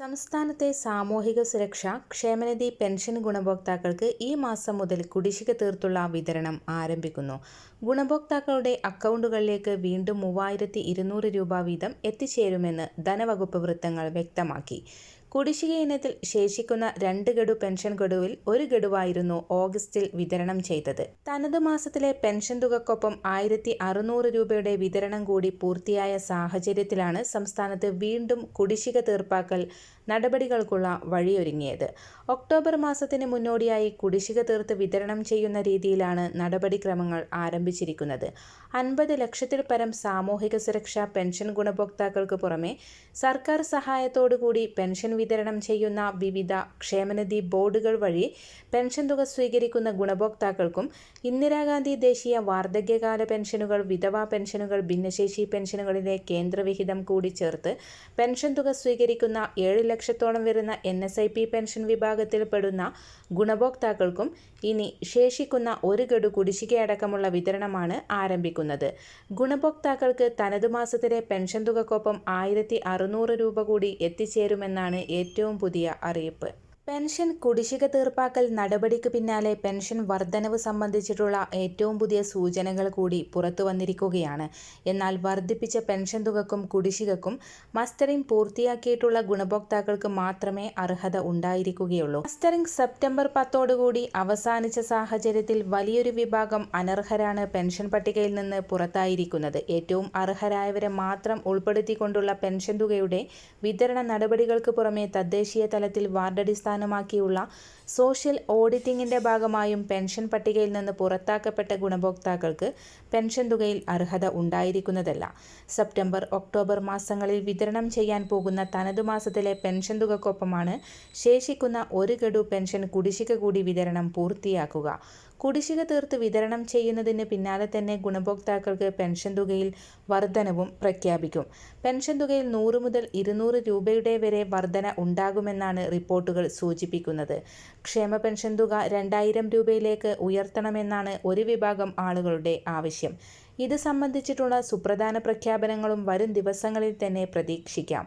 സംസ്ഥാനത്തെ സാമൂഹിക സുരക്ഷ ക്ഷേമനിധി പെൻഷൻ ഗുണഭോക്താക്കൾക്ക് ഈ മാസം മുതൽ കുടിശ്ശിക തീർത്തുള്ള വിതരണം ആരംഭിക്കുന്നു. ഗുണഭോക്താക്കളുടെ അക്കൗണ്ടുകളിലേക്ക് വീണ്ടും മൂവായിരത്തി രൂപ വീതം എത്തിച്ചേരുമെന്ന് ധനവകുപ്പ് വൃത്തങ്ങൾ വ്യക്തമാക്കി. കുടിശ്ശിക ഇനത്തിൽ ശേഷിക്കുന്ന രണ്ട് ഗഡു പെൻഷൻ ഗഡുവിൽ ഒരു ഗഡുവായിരുന്നു ഓഗസ്റ്റിൽ വിതരണം ചെയ്തത്. തനത് മാസത്തിലെ പെൻഷൻ തുകക്കൊപ്പം ആയിരത്തി അറുന്നൂറ് രൂപയുടെ വിതരണം കൂടി പൂർത്തിയായ സാഹചര്യത്തിലാണ് സംസ്ഥാനത്ത് വീണ്ടും കുടിശ്ശിക തീർപ്പാക്കൽ നടപടികൾക്കുള്ള വഴിയൊരുങ്ങിയത്. ഒക്ടോബർ മാസത്തിന് മുന്നോടിയായി കുടിശ്ശിക തീർത്ത് വിതരണം ചെയ്യുന്ന രീതിയിലാണ് നടപടിക്രമങ്ങൾ ആരംഭിച്ചിരിക്കുന്നത്. അൻപത് ലക്ഷത്തിൽ പരം സാമൂഹിക സുരക്ഷാ പെൻഷൻ ഗുണഭോക്താക്കൾക്ക് പുറമെ സർക്കാർ സഹായത്തോടുകൂടി പെൻഷൻ വിതരണം ചെയ്യുന്ന വിവിധ ക്ഷേമനിധി ബോർഡുകൾ വഴി പെൻഷൻ തുക സ്വീകരിക്കുന്ന ഗുണഭോക്താക്കൾക്കും ഇന്ദിരാഗാന്ധി ദേശീയ വാർദ്ധക്യകാല പെൻഷനുകൾ വിധവാ പെൻഷനുകൾ ഭിന്നശേഷി പെൻഷനുകളിലെ കേന്ദ്രവിഹിതം കൂടി ചേർത്ത് പെൻഷൻ തുക സ്വീകരിക്കുന്ന ഏഴ് ലക്ഷത്തോളം വരുന്ന N S I P pension വിഭാഗത്തിൽപ്പെടുന്ന ഗുണഭോക്താക്കൾക്കും ഇനി ശേഷിക്കുന്ന ഒരു ഗഡു കുടിശ്ശികയടക്കമുള്ള വിതരണമാണ് ആരംഭിക്കുന്നത്. ഗുണഭോക്താക്കൾക്ക് തനതു മാസത്തിലെ പെൻഷൻ തുകക്കൊപ്പം ആയിരത്തി അറുന്നൂറ് രൂപ കൂടി എത്തിച്ചേരുമെന്നാണ് ഏറ്റവും പുതിയ അറിയിപ്പ്. പെൻഷൻ കുടിശ്ശിക തീർപ്പാക്കൽ നടപടിക്ക് പിന്നാലെ പെൻഷൻ വർധനവ് സംബന്ധിച്ചിട്ടുള്ള ഏറ്റവും പുതിയ സൂചനകൾ കൂടി പുറത്തു വന്നിരിക്കുകയാണ്. എന്നാൽ വർദ്ധിപ്പിച്ച പെൻഷൻ തുകക്കും കുടിശ്ശികക്കും മസ്റ്ററിംഗ് പൂർത്തിയാക്കിയിട്ടുള്ള ഗുണഭോക്താക്കൾക്ക് മാത്രമേ അർഹത ഉണ്ടായിരിക്കുകയുള്ളൂ. മസ്റ്ററിംഗ് സെപ്റ്റംബർ പത്തോടുകൂടി അവസാനിച്ച സാഹചര്യത്തിൽ വലിയൊരു വിഭാഗം അനർഹരാണ് പെൻഷൻ പട്ടികയിൽ നിന്ന് പുറത്തായിരിക്കുന്നത്. ഏറ്റവും അർഹരായവരെ മാത്രം ഉൾപ്പെടുത്തിക്കൊണ്ടുള്ള പെൻഷൻ തുകയുടെ വിതരണ നടപടികൾക്ക് പുറമെ തദ്ദേശീയ തലത്തിൽ വാർഡടിസ്ഥാന അടിസ്ഥാനമാക്കിയുള്ള സോഷ്യൽ ഓഡിറ്റിംഗിന്റെ ഭാഗമായും പെൻഷൻ പട്ടികയിൽ നിന്ന് പുറത്താക്കപ്പെട്ട ഗുണഭോക്താക്കൾക്ക് പെൻഷൻ തുകയിൽ അർഹത ഉണ്ടായിരിക്കുന്നതല്ല. സെപ്റ്റംബർ ഒക്ടോബർ മാസങ്ങളിൽ വിതരണം ചെയ്യാൻ പോകുന്ന തനതു മാസത്തിലെ പെൻഷൻ തുകക്കൊപ്പമാണ് ശേഷിക്കുന്ന ഒരു ഗഡു പെൻഷൻ കുടിശ്ശിക കൂടി വിതരണം പൂർത്തിയാക്കുക. കുടിശ്ശിക തീർത്ത് വിതരണം ചെയ്യുന്നതിന് പിന്നാലെ തന്നെ ഗുണഭോക്താക്കൾക്ക് പെൻഷൻ തുകയിൽ വർധനവും പ്രഖ്യാപിക്കും. പെൻഷൻ തുകയിൽ നൂറ് മുതൽ ഇരുന്നൂറ് രൂപയുടെ വരെ വർധന ഉണ്ടാകുമെന്നാണ് റിപ്പോർട്ടുകൾ സൂചിപ്പിക്കുന്നത്. ക്ഷേമ പെൻഷൻ തുക രണ്ടായിരം രൂപയിലേക്ക് ഉയർത്തണമെന്നാണ് ഒരു വിഭാഗം ആളുകളുടെ ആവശ്യം. ഇത് സംബന്ധിച്ചിട്ടുള്ള സുപ്രധാന പ്രഖ്യാപനങ്ങളും വരും ദിവസങ്ങളിൽ തന്നെ പ്രതീക്ഷിക്കാം.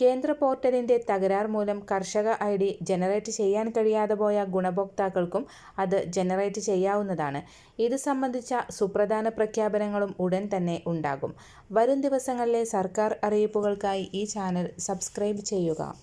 കേന്ദ്ര പോർട്ടലിന്റെ തകരാർ മൂലം കർഷക ഐ ഡി ജനറേറ്റ് ചെയ്യാൻ കഴിയാതെ പോയ ഗുണഭോക്താക്കൾക്കും അത് ജനറേറ്റ് ചെയ്യാവുന്നതാണ്. ഇത് സംബന്ധിച്ച സുപ്രധാന പ്രഖ്യാപനങ്ങളും ഉടൻ തന്നെ ഉണ്ടാകും. വരും ദിവസങ്ങളിലെ സർക്കാർ അറിയിപ്പുകൾക്കായി ഈ ചാനൽ സബ്സ്ക്രൈബ് ചെയ്യുക.